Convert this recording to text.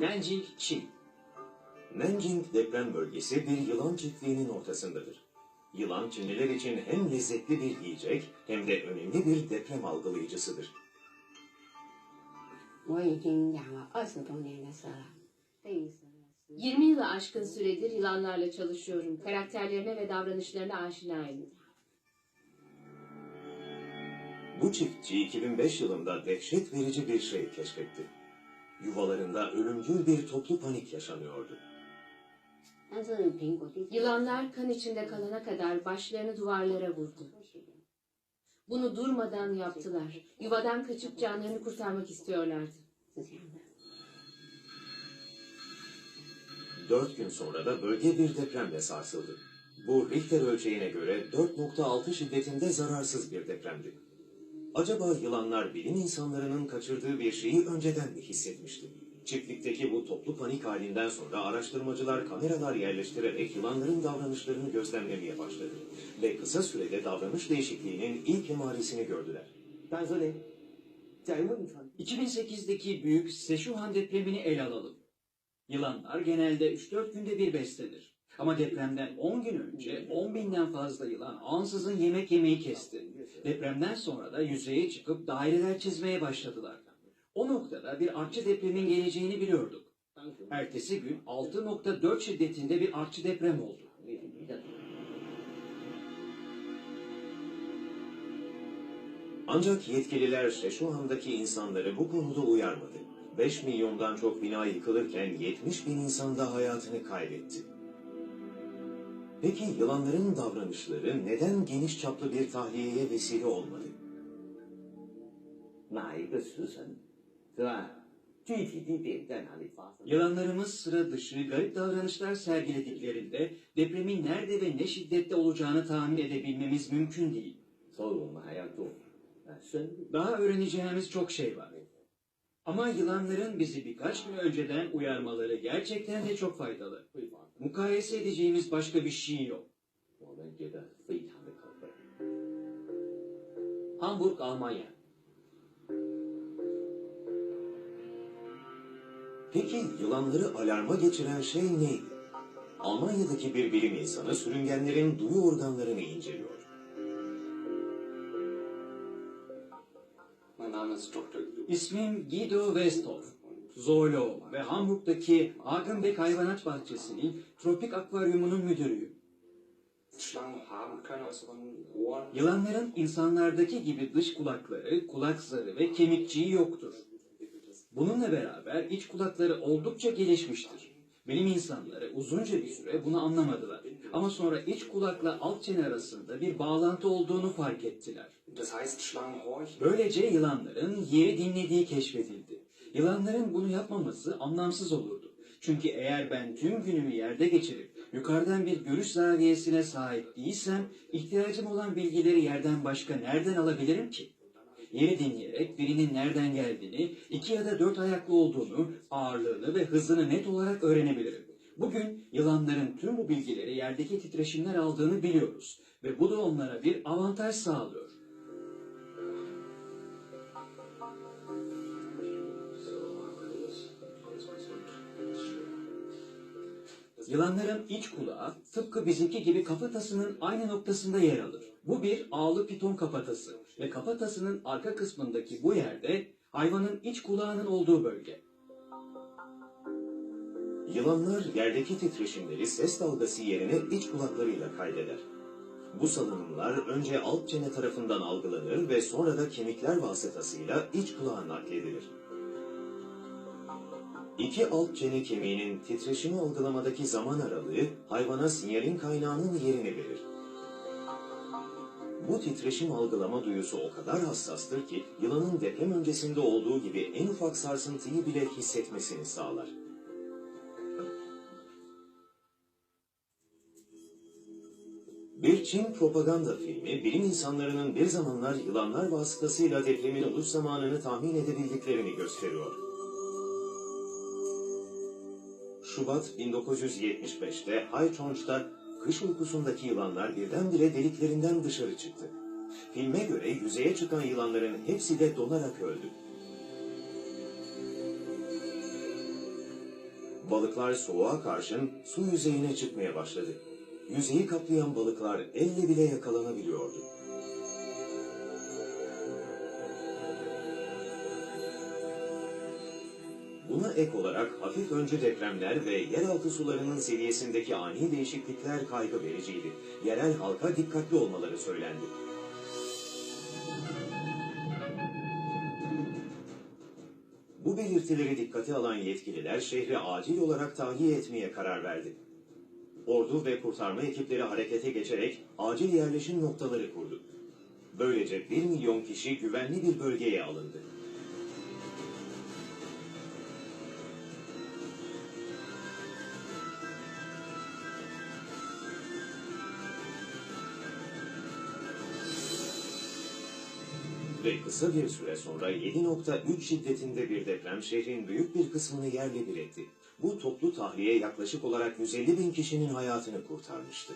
Nanjing, Çin. Nanjing deprem bölgesi bir yılan çiftliğinin ortasındadır. Yılan Çinliler için hem lezzetli bir yiyecek hem de önemli bir deprem algılayıcısıdır. 我已经养了二十多年的蛇了，对于蛇的食 20 yılı aşkın süredir yılanlarla çalışıyorum. Karakterlerine ve davranışlarına aşinayım. Bu çiftçi 2005 yılında dehşet verici bir şey keşfetti. yuvalarında ölümcül bir toplu panik yaşanıyordu. Yılanlar kan içinde kalana kadar başlarını duvarlara vurdu. Bunu durmadan yaptılar. Yuvadan kaçıp canlarını kurtarmak istiyorlardı. Dört gün sonra da bölge bir depremle sarsıldı. Bu Richter ölçeğine göre 4.6 şiddetinde zararsız bir depremdi. Acaba yılanlar bilim insanlarının kaçırdığı bir şeyi önceden mi hissetmişti? Çiftlikteki bu toplu panik halinden sonra araştırmacılar kameralar yerleştirerek yılanların davranışlarını gözlemlemeye başladı. Ve kısa sürede davranış değişikliğinin ilk emaresini gördüler. 2008'deki büyük Sichuan depremini ele alalım. Yılanlar genelde 3-4 günde bir beslenir. Ama depremden 10 gün önce 10 binden fazla yılan ansızın yemek yemeyi kesti. Depremden sonra da yüzeye çıkıp daireler çizmeye başladılar. O noktada bir artçı depremin geleceğini biliyorduk. Ertesi gün 6.4 şiddetinde bir artçı deprem oldu. Ancak yetkililer Şeşuan'daki insanları bu konuda uyarmadı. 5 milyondan çok bina yıkılırken 70 bin insan da hayatını kaybetti. Peki yılanların davranışları neden geniş çaplı bir tahliyeye vesile olmadı? 哪一个时辰，是吧？具体地点在哪里发生？ Yılanlarımız sıra dışı garip davranışlar sergilediklerinde depremin nerede ve ne şiddette olacağını tahmin edebilmemiz mümkün değil. 所以我们还要做呃深入 Daha öğreneceğimiz çok şey var. Ama yılanların bizi birkaç gün önceden uyarmaları gerçekten de çok faydalı. Mukayese edeceğimiz başka bir şey yok. Hamburg, Almanya. Peki yılanları alarma geçiren şey neydi? Almanya'daki bir bilim insanı sürüngenlerin duyu organlarını inceliyor. İsmim Guido Westhoff. Zoolog ve Hamburg'daki Hagenbeck Hayvanat Bahçesi'nin tropik akvaryumunun müdürüyüm. Yılanların insanlardaki gibi dış kulakları, kulak zarı ve kemikçiği yoktur. Bununla beraber iç kulakları oldukça gelişmiştir. Bilim insanları uzunca bir süre bunu anlamadılar. Ama sonra iç kulakla alt çene arasında bir bağlantı olduğunu fark ettiler. Böylece yılanların yeri dinlediği keşfedildi. Yılanların bunu yapmaması anlamsız olurdu. Çünkü eğer ben tüm günümü yerde geçirip yukarıdan bir görüş zaviyesine sahip değilsem ihtiyacım olan bilgileri yerden başka nereden alabilirim ki? Yeri dinleyerek birinin nereden geldiğini, iki ya da dört ayaklı olduğunu, ağırlığını ve hızını net olarak öğrenebilirim. Bugün yılanların tüm bu bilgileri yerdeki titreşimler aldığını biliyoruz ve bu da onlara bir avantaj sağlıyor. Yılanların iç kulağı tıpkı bizimki gibi kafatasının aynı noktasında yer alır. Bu bir ağlı piton kafatası ve kafatasının arka kısmındaki bu yerde hayvanın iç kulağının olduğu bölge. Yılanlar yerdeki titreşimleri ses dalgası yerine iç kulaklarıyla kaydeder. Bu salınımlar önce alt çene tarafından algılanır ve sonra da kemikler vasıtasıyla iç kulağa nakledilir. İki alt çene kemiğinin titreşimi algılamadaki zaman aralığı hayvana sinyalin kaynağının yerini verir. Bu titreşim algılama duyusu o kadar hassastır ki yılanın deprem öncesinde olduğu gibi en ufak sarsıntıyı bile hissetmesini sağlar. Bir Çin propaganda filmi, bilim insanlarının bir zamanlar yılanlar vasıtasıyla depremin oluş zamanını tahmin edebildiklerini gösteriyor. Şubat 1975'te Haichong'da kış uykusundaki yılanlar birdenbire deliklerinden dışarı çıktı. Filme göre yüzeye çıkan yılanların hepsi de donarak öldü. Balıklar soğuğa karşın su yüzeyine çıkmaya başladı. Yüzeyi kaplayan balıklar elle bile yakalanabiliyordu. Buna ek olarak hafif öncü depremler ve yeraltı sularının seviyesindeki ani değişiklikler kaygı vericiydi. Yerel halka dikkatli olmaları söylendi. Bu belirtileri dikkate alan yetkililer şehri acil olarak tahliye etmeye karar verdi. Ordu ve kurtarma ekipleri harekete geçerek acil yerleşim noktaları kurdu. Böylece 1 milyon kişi güvenli bir bölgeye alındı. Ve kısa bir süre sonra 7.3 şiddetinde bir deprem şehrin büyük bir kısmını yerle bir etti. Bu toplu tahliye yaklaşık olarak 150 bin kişinin hayatını kurtarmıştı.